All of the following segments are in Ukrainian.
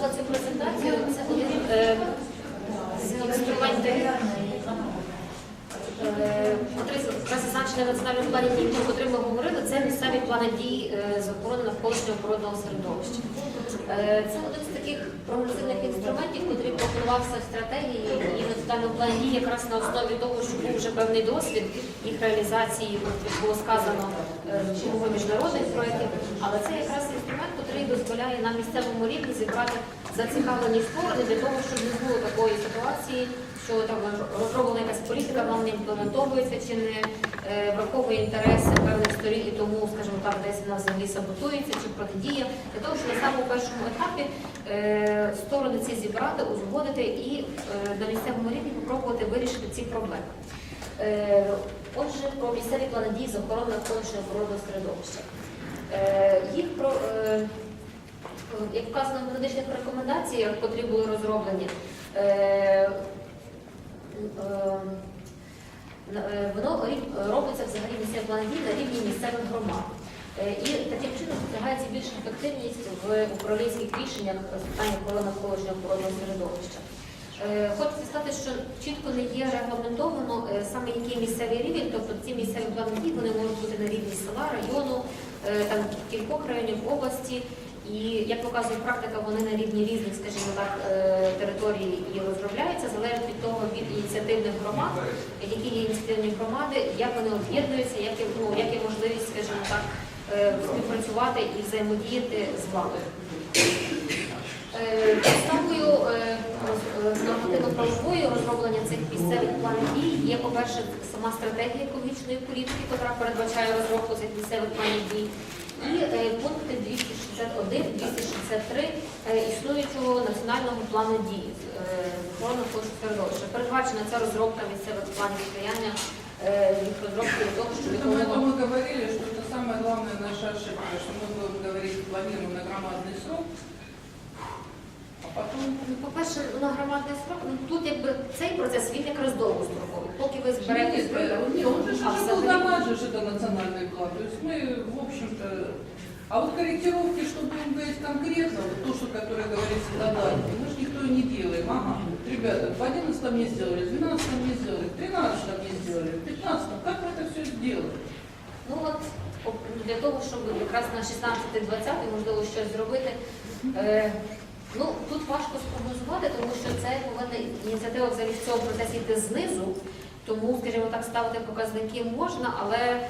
за цю презентацію. Це один е, з інструментів, е, котрий зазначений в національному плані про котрий ми говорили, це місцеві плани дій е, з охорони навколишнього природного середовища. Е, Це один з таких прогресивних інструментів, який пропонувався в стратегії і в національному плані дій якраз на основі того, що був вже певний досвід їх реалізації, як було сказано, е, умови міжнародних проєктів. Але це якраз який дозволяє на місцевому рівні зібрати зацікавлені сторони для того, щоб не було такої ситуації, що там розроблена якась політика, вона не імплементовується чи не е, враховує інтереси певних сторін, і тому, скажімо так, десь вона взагалі саботується чи протидіє, для того, щоб на самому першому етапі е, сторони ці зібрати, узгодити і е, на місцевому рівні спробувати вирішити ці проблеми. Отже, про місцеві плани дій з охорони навколишнього природного середовища. Їх про як вказано в медичних рекомендаціях, котрі були розроблені, е, е, е, воно робиться взагалі місцеві плани дій на рівні місцевих громад. Е, І таким чином досягається більша ефективність в управлінських рішеннях з питання охорони навколишнього природного середовища. Е, Хочу сказати, що чітко не є регламентовано е, саме який місцевий рівень, тобто ці місцеві плани дій вони можуть бути на рівні села, району, е, там кількох районів області. І як показує практика, вони на рівні різних, скажімо так, е, територій і розробляються, залежить від того від ініціативних громад, які є ініціативні громади, як вони об'єднуються, як ну, як є можливість, скажімо так, е, співпрацювати і взаємодіяти з владою. Е, Підставою нормативно-правовою розроблення цих місцевих планів дій є, по-перше, сама стратегія екологічної політики, яка передбачає розробку цих місцевих планів дій, і е, пункти 261, 263 е, існуючого національного плану дій е, охорони навколишнього середовища. Передбачена ця розробка місцевих планів сприяння е, їх розробки для того, щоб Поэтому это еколога- мы говорили, что это самая главная наша ошибка, что мы будем говорить, планируем на громадный срок, а потом Ну, По-перше, на громадний срок, ну тут якби цей процес він якраз довгостроковий. Поки ви зберетесь Нет, э, не, он же а уже был взагалі- донат же, это национальный план. То есть мы, в общем-то, а вот корректировки, что будем говорить конкретно, вот то, что, которое говорится задание, мы же никто и не делаем. Ага, ребята, в 11 не сделали, в 12 не сделали, в 13 не сделали, в 15 как вы это все сделали? Ну от о- для того, щоб якраз на 16-20 можливо щось зробити. Е, ну тут важко спрогнозувати, тому що це повинна ініціатива взагалі в цьому процесі йти знизу. Тому, скажімо так, ставити показники можна, але е,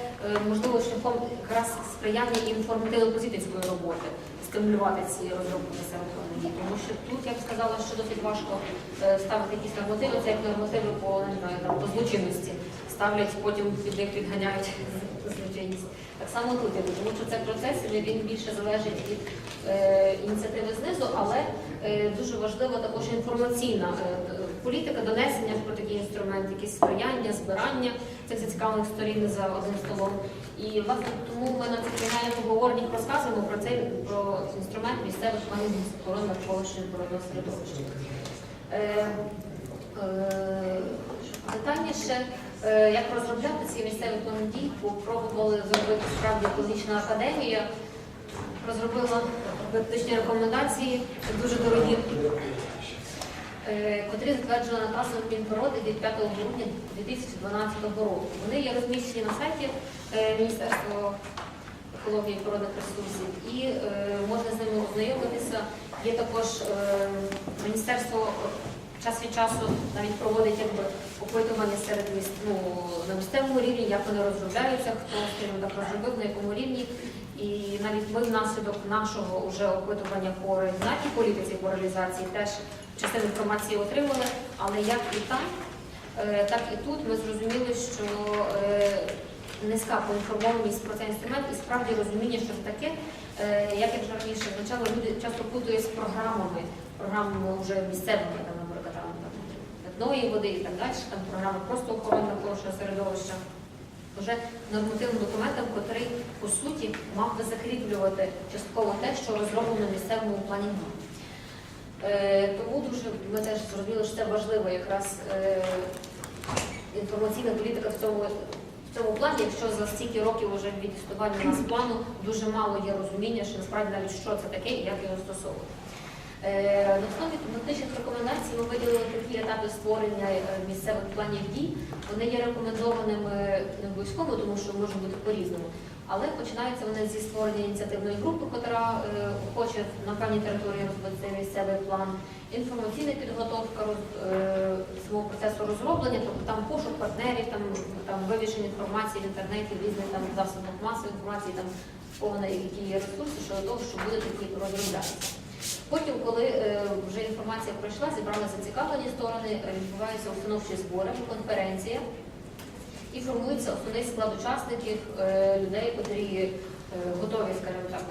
можливо шляхом якраз сприяння інформативно-позитивської роботи стимулювати ці розробки планів. Тому що тут я б сказала, що досить важко е, ставити якісь нормативи, це як нормативи по не знаю, там по злочинності. Ставлять, потім від них відганяють злочинність. Так само тут, тому що це процес, він більше залежить від е, ініціативи знизу, але е, дуже важлива також інформаційна е, політика донесення про такий інструмент, якісь сприяння, збирання цих зацікавлених сторін за одним столом. І власне тому ми на цих регіональних обговореннях розказуємо про цей про інструмент місцевих планів охорони навколишнього природного середовища. Е, е, Детальніше, е, як розробляти ці місцеві плани дій, попробували зробити справді екологічна академія, розробила практичні рекомендації, дуже дорогі, котрі затверджено наказом Мінприроди від 5 грудня 2012 року. Вони є розміщені на сайті е, Міністерства екології і природних ресурсів і е, можна з ними ознайомитися. Є також е, Міністерство час від часу навіть проводить якби опитування серед міст ну, на місцевому рівні, як вони розробляються, хто скажімо так розробив, на якому рівні. І навіть ми внаслідок нашого уже опитування по регіональній політиці, по реалізації теж частину інформації отримали, але як і там, е, так і тут ми зрозуміли, що е, низька поінформованість про цей інструмент і справді розуміння, що це таке. Е, Як я вже раніше звучала, люди часто путають з програмами, програмами вже місцевими, там, наприклад, там, питної води і так далі, там програми просто охорони навколишнього середовища. Вже нормативним документом, який по суті мав би закріплювати частково те, що розроблено місцевому плані Тому дуже ми теж зрозуміли, що це важливо якраз е, інформаційна політика в цьому, в цьому плані, якщо за стільки років вже від існування у нас плану дуже мало є розуміння, що насправді навіть що це таке і як його стосовувати. Е, На основі тематичних рекомендацій ми виділили такі етапи створення е, місцевих планів дій. Вони є рекомендованими не обов'язково, тому що може бути по-різному. Але починаються вони зі створення ініціативної групи, яка е, хоче на певній території розробити місцевий план, інформаційна підготовка роз- е, процесу розроблення, тобто там пошук партнерів, там, там вивішення інформації в інтернеті, в різних там засобах масової інформації, там в кого на які є ресурси щодо того, що буде такі розроблятися. Потім, коли е, вже інформація пройшла, зібрали зацікавлені сторони, відбуваються установчі збори, конференція і формується основний склад учасників, е, людей, які е, готові, скажімо так,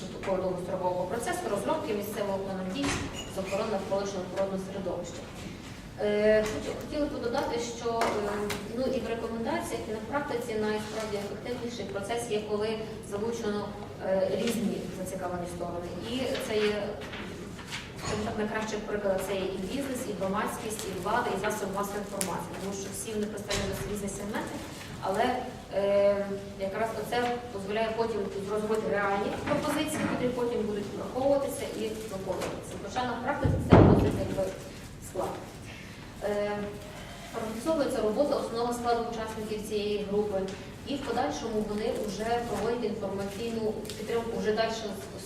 до такого довгострокового процесу розробки місцевого плану дій з охорони навколишнього природного середовища. Е, Хотіли б додати, що ну, і в рекомендаціях, і на практиці найсправді ефективніший процес є, коли залучено різні зацікавлені сторони. І це є скажімо так, найкращий приклад це і бізнес, і громадськість, і влада, і засоби масової інформації, тому що всі вони досить різні сегменти, але е, якраз це дозволяє потім розробити реальні пропозиції, які потім будуть враховуватися і виконуватися. Хоча на практиці це якби складно. Е, Організовується робота основного складу учасників цієї групи, і в подальшому вони вже проводять інформаційну підтримку вже далі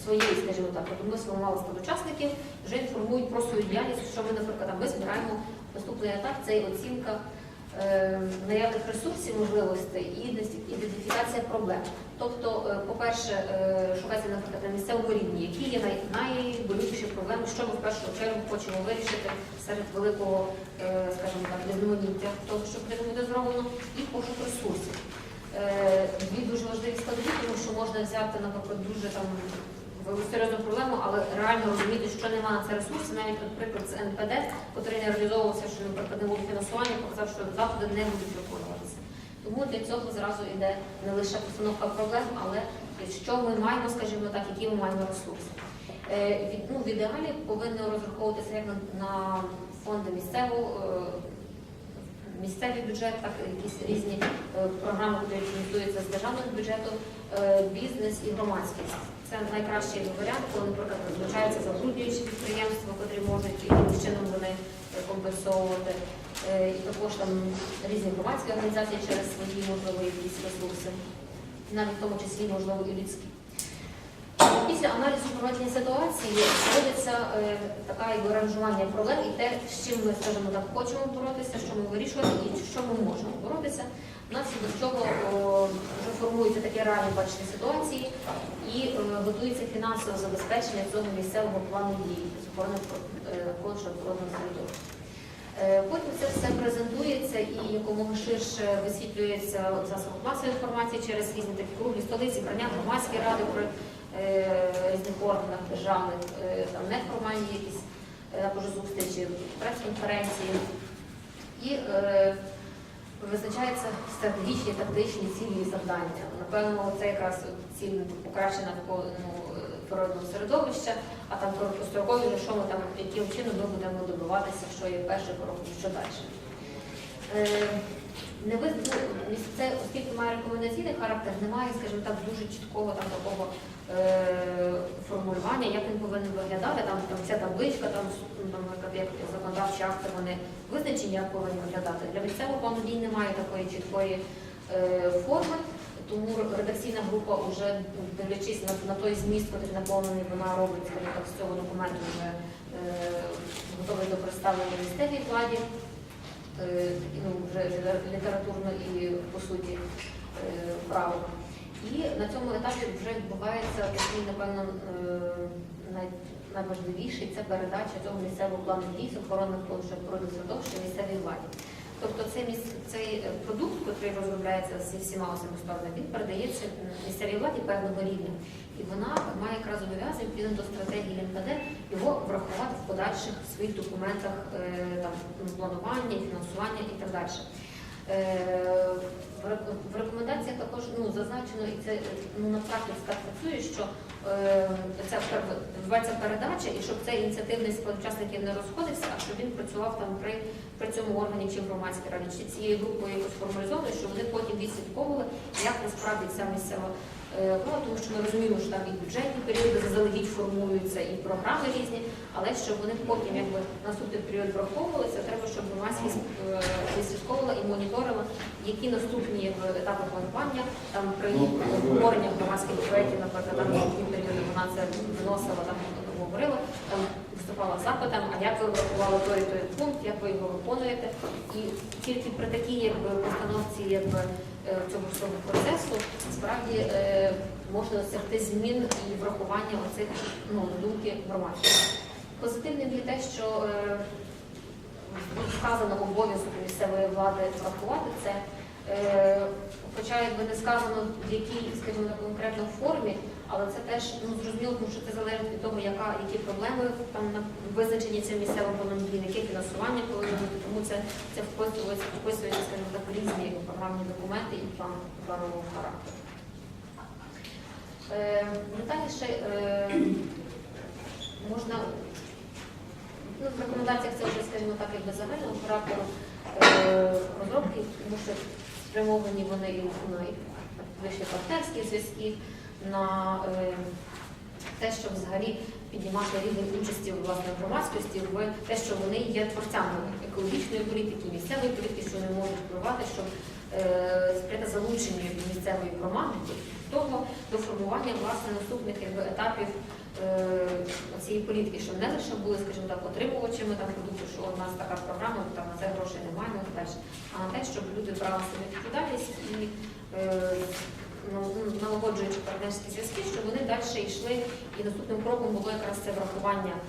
своєї, скажімо так. Тобто ми сформували склад учасників, вже інформують про свою діяльність, що ми, наприклад, ми збираємо наступний етап, це оцінка е, наявних ресурсів, можливостей і ідентифі- ідентифікація проблем. Тобто, е, по-перше, е, шукається, наприклад, на місцевому рівні, які є най- найболючіші проблеми, що ми в першу чергу хочемо вирішити серед великого, е, скажімо так, різноманіття того, що буде зроблено, і пошук ресурсів. Е, Дві дуже важливі складові, тому що можна взяти, наприклад, дуже там серйозну проблему, але реально розуміти, що немає на це ресурси, навіть, наприклад, це НПД, який не реалізовувався, що, наприклад, не було фінансування, показав, що заходи не будуть виконуватися. Тому для цього зразу йде не лише постановка проблем, але що ми маємо, скажімо так, які ми маємо ресурси. Е, від- ну, в ідеалі повинно розраховуватися як на, на фонди місцевого. Е, Місцевий бюджет, так якісь різні е, програми, які фінансуються з державного бюджету, е, бізнес і громадськість. Це найкращий варіант, коли, наприклад, залучаються забруднюючі підприємства, котрі можуть якимось чином вони компенсовувати. Е, І також там різні громадські організації через свої можливо якісь ресурси, навіть в тому числі можливо і людські. Після аналізу проведення ситуації проводиться е, така якби ранжування проблем і те, з чим ми, скажімо так, хочемо боротися, що ми вирішувати і що ми можемо боротися. Внаслідок цього о, вже формуються такі реальні бачення ситуації і е, готується фінансове забезпечення цього місцевого плану дій з охорони навколишнього природного середовища. Е, Потім це все презентується і якомога ширше висвітлюється засобах масової інформації через різні такі круглі столи, зібрання громадські ради при е, різних органах державних, е, там неформальні якісь е, також зустрічі, прес-конференції. І е, визначаються стратегічні, тактичні цілі і завдання. Напевно, це якраз ціль покращення навколо ну, е, природного середовища, а там короткострокові, вже що ми там, яким чином ми будемо добиватися, що є перший крок, що далі. Не ви, ну, це, оскільки має рекомендаційний характер, немає, скажімо так, дуже чіткого там такого е, формулювання, як він повинен виглядати. Там, там ця табличка, там, ну, наприклад, як законодавчі акти, вони визначені, як повинні виглядати. Для місцевого плану немає такої чіткої е, форми. Тому редакційна група, вже дивлячись на, на той зміст, який наповнений, вона робить так, з цього документу вже е, готовий до представлення місцевій владі, ну, вже літературно і по суті е, право. І на цьому етапі вже відбувається такий, напевно, е, найважливіший це передача цього місцевого плану дій з охорони природного середовища місцевій владі. Тобто цей, міс- цей е, продукт, який розробляється зі всіма цими сторонами, він передається місцевій владі певного рівня. І вона має якраз зобов'язання відповідно до стратегії НПД його врахувати в подальших своїх документах е, там, ну, планування, фінансування і так далі. Е, В рекомендаціях також ну, зазначено, і це ну, на практиці так працює, що е, ця відбувається передача, і щоб цей ініціативний склад учасників не розходився, а щоб він працював там при, при цьому органі чи громадській раді, чи цією групою якось формалізовано, щоб вони потім відслідковували, як насправді ця місцева е, влади, тому що ми розуміємо, що там і бюджетні періоди заздалегідь формуються, і програми різні, але щоб вони потім якби наступний період враховувалися, треба, щоб громадськість е, відслідковувала і моніторила, які наступні якби, етапи планування, там при обговоренні громадських проєктів, наприклад, там наступні періоди вона це виносила, там говорила, там виступала запитом, а як ви врахували той і той пункт, як ви його виконуєте. І тільки при такій якби, постановці якби, цього всього процесу справді е, можна досягти змін і врахування оцих ну, думки громадськості. Позитивним є те, що е, вказано обов'язок місцевої влади врахувати це. Е, Хоча якби не сказано в якій, скажімо, на конкретно формі, але це теж ну, зрозуміло, тому що це залежить від того, яка, які проблеми там визначені цим місцевим планом яке фінансування повинно бути. Тому це, це вписується, вписується, скажімо так, різні програмні документи і план планового характеру. Е, детальніше е, можна ну, в рекомендаціях це вже, скажімо так, якби загального характеру е, розробки, тому що спрямовані вони і на вищі партнерські зв'язки, на е, те, щоб взагалі піднімати рівень участі власне громадськості в те, що вони є творцями екологічної політики, місцевої політики, що вони можуть впливати, щоб е, сприяти залученню місцевої громади того до формування власне наступних якби, етапів е, цієї політики, щоб не лише були, скажімо так, отримувачами там продукту, що у нас така програма, там на це грошей немає, ну, а на те, щоб люди брали собі відповідальність і налагоджуючи партнерські зв'язки, щоб вони далі йшли. І наступним кроком було якраз це врахування е,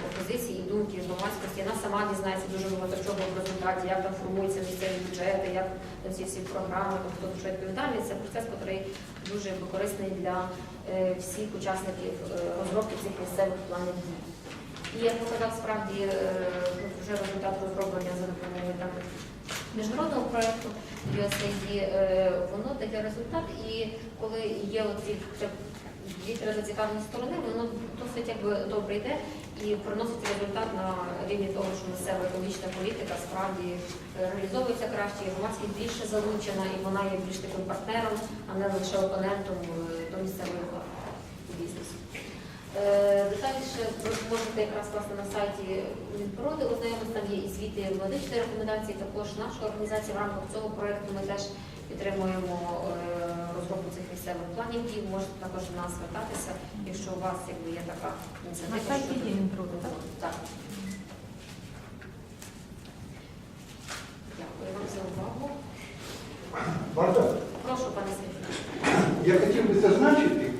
пропозицій і думки громадськості. Вона сама дізнається дуже багато чого в результаті, як там формуються місцеві бюджети, як ці всі програми, там, за що відповідальний. Це процес, який дуже корисний для е, всіх учасників е, розробки цих місцевих планів дій. І як показав справді ну, вже результат розроблення за допомогою там, міжнародного проєкту USAID, е, воно дає результат, і коли є оці вже дві три зацікавлені сторони, воно досить якби добре йде і приносить результат на рівні того, що місцева екологічна політика справді е, реалізовується краще, і громадськість більше залучена, і вона є більш таким партнером, а не лише опонентом е, до місцевої бізнесу. Е, Детальніше ви можете якраз власне на сайті Мінприроди ознайомитися, там є і звіти медичні рекомендації. Також наша організація в рамках цього проєкту ми теж підтримуємо е, розробку цих місцевих планів і можете також до нас звертатися, якщо у вас якби є така ініціатива. На сайті є Мінприроди, так? Так. Дякую вам за увагу. Варта, Прошу, пане Сергію. я хотів би зазначити,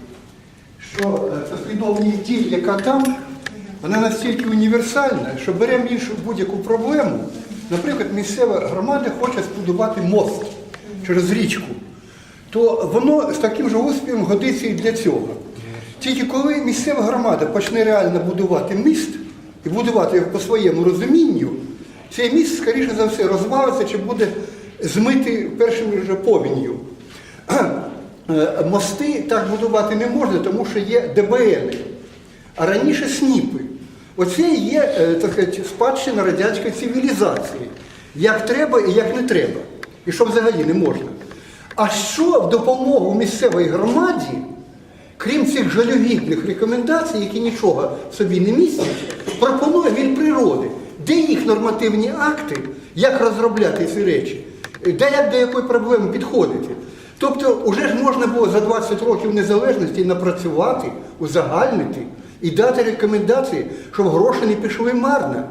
е, дій, яка там, вона настільки універсальна, що беремо іншу будь-яку проблему. Наприклад, місцева громада хоче збудувати мост через річку, то воно з таким же успіхом годиться і для цього. Тільки коли місцева громада почне реально будувати міст і будувати його по своєму розумінню, цей міст, скоріше за все, розвалиться чи буде змитий першим же повінню. Е, Мости так будувати не можна, тому що є ДБН, а раніше СНІПи. Оце є е, так сказати, спадщина радянської цивілізації. Як треба і як не треба. І що взагалі не можна. А що в допомогу місцевій громаді, крім цих жалюгідних рекомендацій, які нічого собі не містять, пропонує він природи? Де їх нормативні акти, як розробляти ці речі, де як до якої проблеми підходити? Тобто, вже ж можна було за 20 років незалежності напрацювати, узагальнити і дати рекомендації, щоб гроші не пішли марно.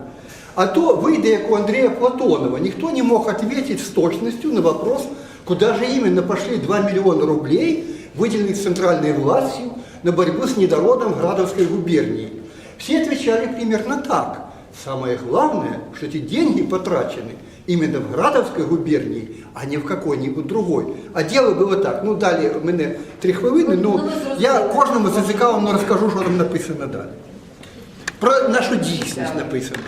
А то вийде, як у Андрея Платонова, никто не мог ответить с точностью на вопрос, куда же именно пошли 2 миллиона рублей, выделенных центральной властью на борьбу с недородом Градовской губернии. Все отвечали примерно так. Самое главное, что эти деньги потрачены именно в Градовской губернии, а не в какой-нибудь другой. А дело было так. Ну, далі в мене три хвилини, Ну, ну зрозуміли. я кожному зацікавлено розкажу, що там написано далі. Про нашу дійсність написано.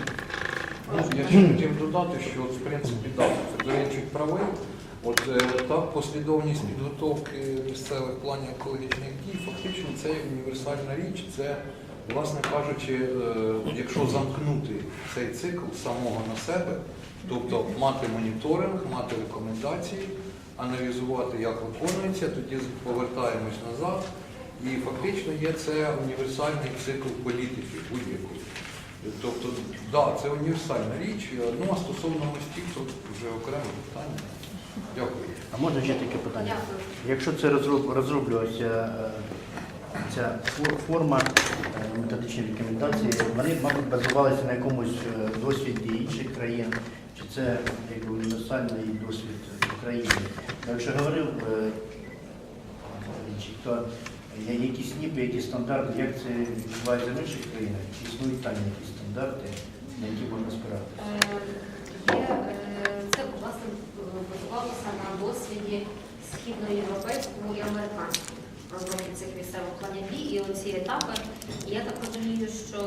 Ну, я ще хотів додати, що от, в принципі так, Зорянчик правий. От е, так, послідовність підготовки місцевих планів екологічних дій, фактично це універсальна річ. Це, власне кажучи, е, якщо замкнути цей цикл самого на себе, тобто мати моніторинг, мати рекомендації, аналізувати, як виконується, тоді повертаємось назад. І фактично є це універсальний цикл політики будь-якої. Тобто, да, це універсальна річ. Ну а стосовно мостів, то вже окреме питання. Дякую. А можна ще таке питання? Дякую. Якщо це розроб- розроблювалася е, ця форма е, методичної рекомендації, вони, мабуть, базувалися на якомусь е, досвіді інших країн, чи це якби універсальний досвід України? Якщо говорив е, то є якісь ніби, якісь стандарти, як це відбувається в інших країнах, чи існують там якісь стандарти, на які можна спиратися? Е, е, це власне базувалося на досвіді східноєвропейському і американському розробки цих місцевих планів дій і оці етапи. І я так розумію, що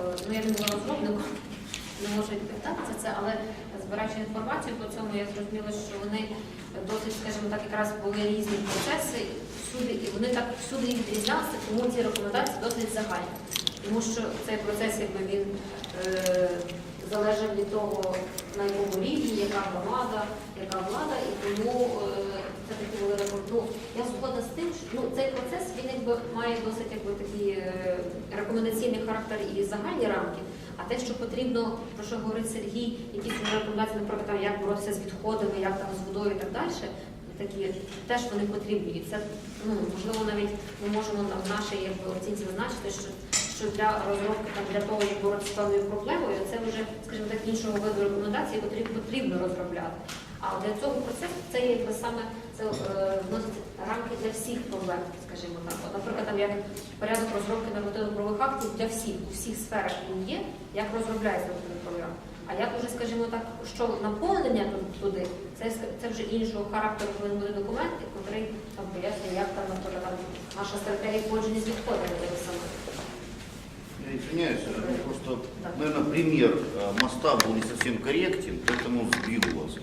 е, ну я не була розробником, не можу відповідати це, але збираючи інформацію по цьому, я зрозуміла, що вони досить, скажімо так, якраз були різні процеси всюди, і вони так всюди відрізнялися, тому ці рекомендації досить загальні. Тому що цей процес, якби він е, залежав від того, на якому рівні, яка громада, яка влада, і тому е, були ну, Я згодна з тим, що ну, цей процес він якби має досить якби такий е, рекомендаційний характер і загальні рамки. А те, що потрібно, про що говорить Сергій, якісь рекомендації, наприклад, там, як боротися з відходами, як там з водою і так далі, такі теж вони потрібні. І це ну можливо навіть ми можемо на- в нашій якби, оцінці зазначити, що, що для розробки там для того, як боротися з певною проблемою, це вже, скажімо так, іншого виду рекомендацій, котрі потрібно розробляти. А для цього процесу це є саме це е, вносить рамки для всіх проблем, скажімо так. От, наприклад, там як порядок розробки нормативно-правових актів для всіх, у всіх сферах він є, як розробляється нормативна програма. А як уже, скажімо так, що наповнення ту- туди, це, ск- це вже іншого характеру повинен бути документ, який там пояснює, як там, наприклад, там, наша стратегія поводження з відходами того саме. Я извиняюсь, э, просто, наверное, пример э, моста был не совсем корректен, поэтому он сбил вас.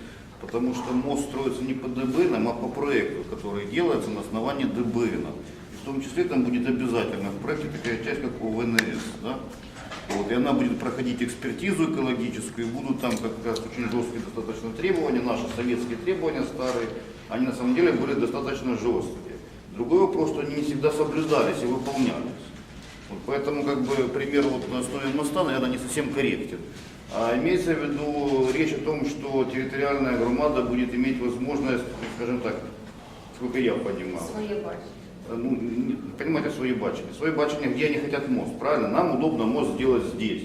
Потому что мост строится не по ДБНам, а по проекту, который делается на основании ДБН. В том числе там будет обязательно в проекте такая часть, как ОВНС. Да? Вот, и она будет проходить экспертизу экологическую, и будут там как раз очень жесткие достаточно требования, наши советские требования старые, они на самом деле были достаточно жесткие. Другой вопрос, что они не всегда соблюдались и выполнялись. Вот поэтому как бы пример вот на основе моста, наверное, не совсем корректен. А имеется в виду речь о том, что территориальная громада будет иметь возможность, скажем так, сколько я понимал, Своє бачення. э, ну, не- понимаете, свои бачения. Свои бачения, где они хотят мост, правильно? Нам удобно мост сделать здесь.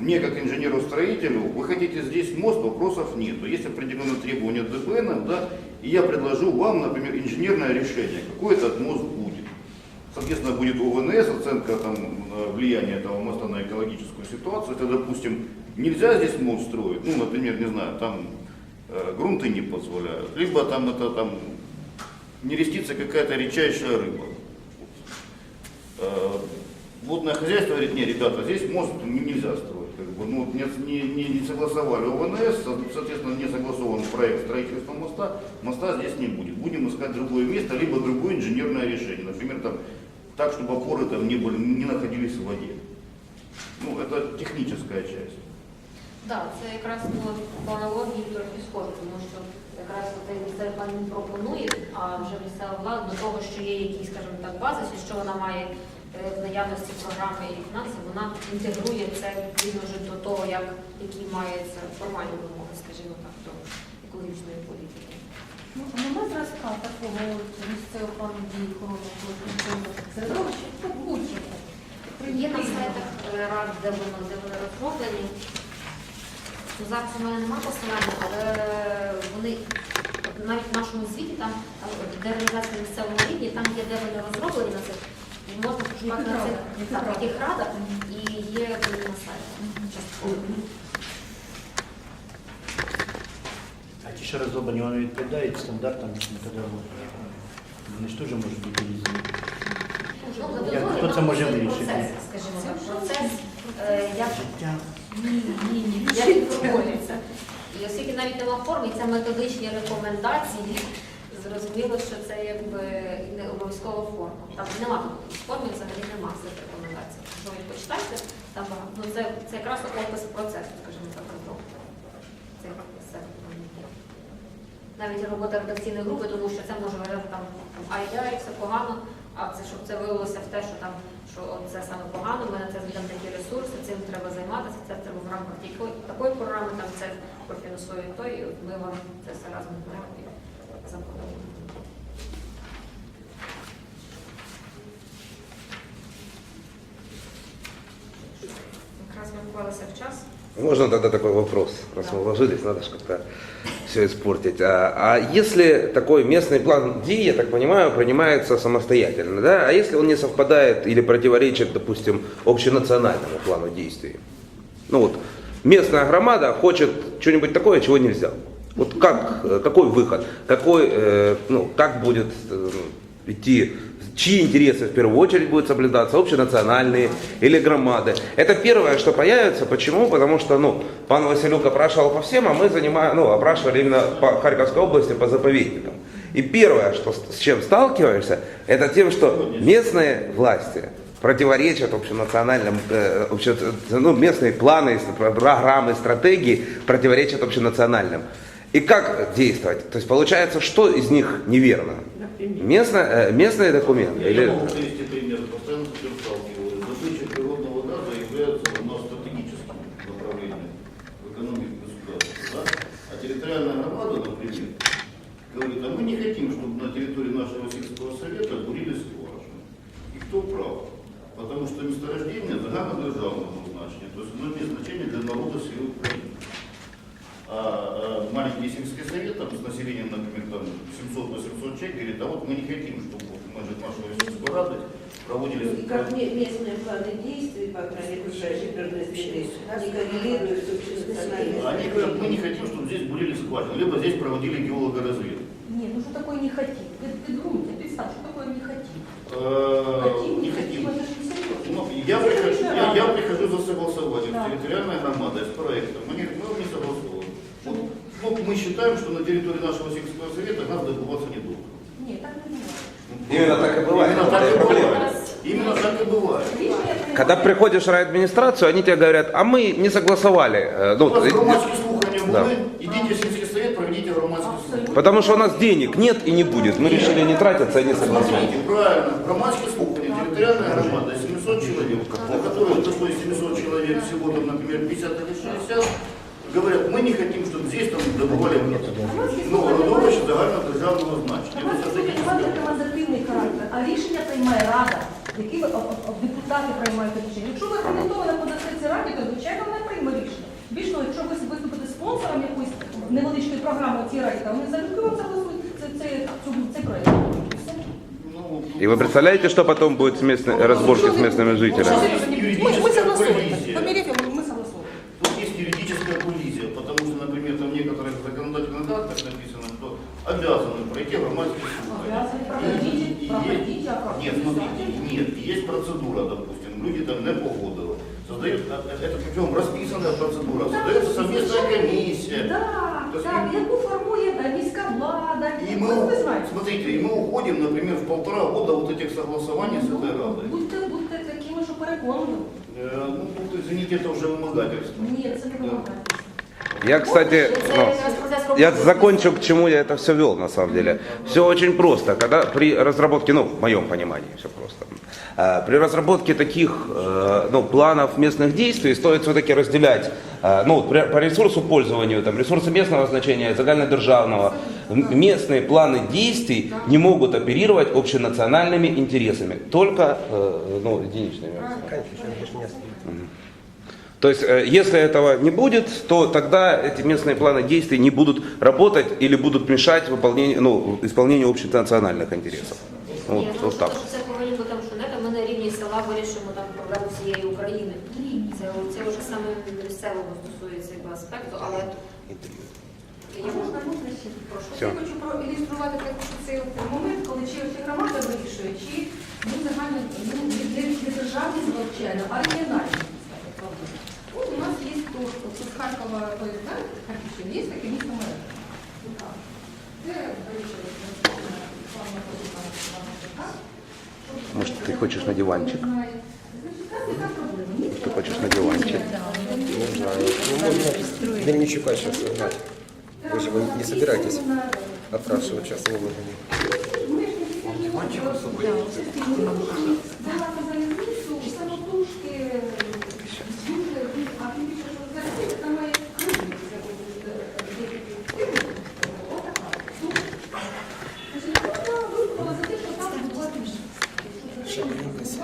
Мне, как инженеру-строителю, вы хотите здесь мост, вопросов нету. Есть определенные требования ДПН, да, и я предложу вам, например, инженерное решение, какой этот мост будет. Соответственно, будет ОВНС, оценка там, э, влияния этого моста на экологическую ситуацию. Если, допустим, нельзя здесь мост строить, ну, например, не знаю, там э, грунты не позволяют, либо там это там не рестится какая-то редчайшая рыба. Э, Водное хозяйство говорит, не, ребята, здесь мост не- нельзя строить. Как бы, ну, не, не- не- не согласовали ОВНС, со- соответственно, не согласован проект строительства моста, моста здесь не будет. Будем искать другое место, либо другое инженерное решение. Например, там, так, чтобы опоры там не, были, не находились в воде. Ну, это техническая часть. Так, це якраз ну, по аналогії трохи схоже, тому що якраз цей місцевий план він пропонує, а вже місцева влада до того, що є якийсь, скажімо так, базис, і що вона має е, в наявності програми і фінанси, вона інтегрує це відповідно вже до того, як які маються формальні вимоги, скажімо так, до екологічної політики. Ну, Нема зразка такого місцевого плану культурного середовища. Є на сайтах е, рад, де воно де вони розроблені. Зараз у мене немає посилання, але вони навіть в нашому звіті, там, там де реалізація на місцевому рівні, там є, де вони розроблені на це. Можна пошукати на цих так, радах? радах і є вони на сайті. Частково. А ті, що розроблені, вони відповідають стандартам методології. Вони ж теж можуть бути різні. Ну, Як- методологія, хто це там може вирішити? Процес, скажімо так, процес, е, як Життя. Ні, ні, ні. як він. І оскільки навіть нема форми, це методичні рекомендації, зрозуміло, що це якби не обов'язкова форма. Там нема форми, взагалі нема цих рекомендацій. Якщо ви почитаєте, там. Ну, це, це якраз опис процесу, скажімо так, секторів. навіть робота редакційної групи, тому що це може там ай-яй, все погано, а це щоб це вилилося в те, що там що це саме погано, ми на це зведемо такі ресурси, цим треба займатися, це треба в рамках тільки- такої програми, там це профінансує той, і ми вам це все разом беремо запропонуємо. Якраз ми вклалися в час. Можно тогда такой вопрос, раз мы вложились, надо же как-то все испортить. А, а если такой местный план действий, я так понимаю, принимается самостоятельно, да? А если он не совпадает или противоречит, допустим, общенациональному плану действий? Ну вот, местная громада хочет что-нибудь такое, чего нельзя. Вот как, э, какой выход? Какой, э, ну, как будет э, идти, чьи интересы в первую очередь будут соблюдаться, общенациональные или громады? Это первое, что появится. Почему? Потому что, ну, пан Василюк опрашивал по всем, а мы занимаем, ну, опрашивали именно по Харьковской области по заповедникам. И первое, что, с чем сталкиваешься, это тем, что местные власти противоречат общенациональным, э, обще- ну, местные планы, программы, стратегии противоречат общенациональным. И как действовать? То есть получается, что из них неверно? Местно, э, местные документы? Я Или... окружающей природной среды не коррелируют с общенациональной Они говорят, мы не хотим, чтобы здесь бурили скважины, либо здесь проводили геологоразведку. Ні, ну що таке не хотім? Ви підгруньте, підстав, що таке не хотім? Э, Хотим, Не не хотим. хотим, это же не серьезно. Ну, я, прихожу, я, я прихожу за согласованием Да. с территориальной громадой, с проектом. Они говорят, мы вам не согласованы. Вот, вот мы считаем, что на территории нашего сельского совета газ добываться не должен. Ні, так не буває. Именно так и бывает. Именно так Это и проблема. бывает. Именно так и бывает. Рішення приймає- Когда приходишь в райадминистрацию, они тебе говорят, а мы не согласовали. э, У Ну, нас э, громадские слухания Да. были, идите в сельский совет, проведите громадские слухания. потому что у нас денег нет и не будет. Мы решили не тратиться и не согласовывать. Смотрите, правильно, громадские слухания, территориальная громада, 700 человек, на которые то, что из 700 человек всего, там, например, 50 или 60, говорят, мы не хотим, чтобы здесь там добывали газ. Ну, родовище загальнодержавного значення. Ну, це такі Громадські рекомендативний характер, а рішення приймає рада, які ви- о- о- депутати приймають це рішення. Якщо ви рекомендовано подасте цій раді, то звичайно вона прийме рішення. Більш того, якщо ви виступите спонсором якоїсь невеличкої програми в цій раді, то вони залюбки вам согласують це- це- цю- цей проєкт. І все. Ну, И вы представляете, что потом будет с местной, разборки с местными жителями? Мы, мы Юридическая согласовываем. люди там не погодили. Создают, а, это причем расписанная процедура, создается совместная комиссия. Так, То есть так, і- яку формує е, міська влада. И Ну, мы, ви знаєте. смотрите, и мы уходим, например, в полтора года вот этих согласований с этой Радой. Будьте, будьте такими, що переконливі. Э, Ну, тут, извините, это уже вымогательство. Ні, це не Да. Я, кстати, ну, я закончу, к чему я это все вел на самом деле. Все очень просто. Когда при разработке, ну, в моем понимании, все просто. А, При разработке таких э, ну, планов местных действий стоит все-таки разделять э, ну, по ресурсу пользованию, там, ресурсы местного значения, загальнодержавного. Местные планы действий не могут оперировать общенациональными интересами, только э, ну, единичными. Мгм. То есть, э, если этого не будет, то тогда эти местные планы действий не будут работать или будут мешать выполнению, ну, исполнению общенациональных интересов. Вот, Ні, ну, вот так. що Це повинні бути там, що не там ми на рівні села вирішимо там проблему всієї України. Це, це вже саме місцевого стосується якби, аспекту, але я Можна, можна ще? прошу. Все. Я хочу проілюструвати також цей от момент, коли чи чи громада вирішує, чи ну, загально ну, не, не, не державні звичайно, а регіональні з Харкова, ви знаєте, Харківщина, є таке місто Мережа. Це вирішили плана Может, ты хочешь на диванчик? Ты хочешь на диванчик? Не знаю. Ну, можно Мельничука сейчас узнать. Вы же вы не собираетесь. отращивать сейчас волосы. Диванчик особливий.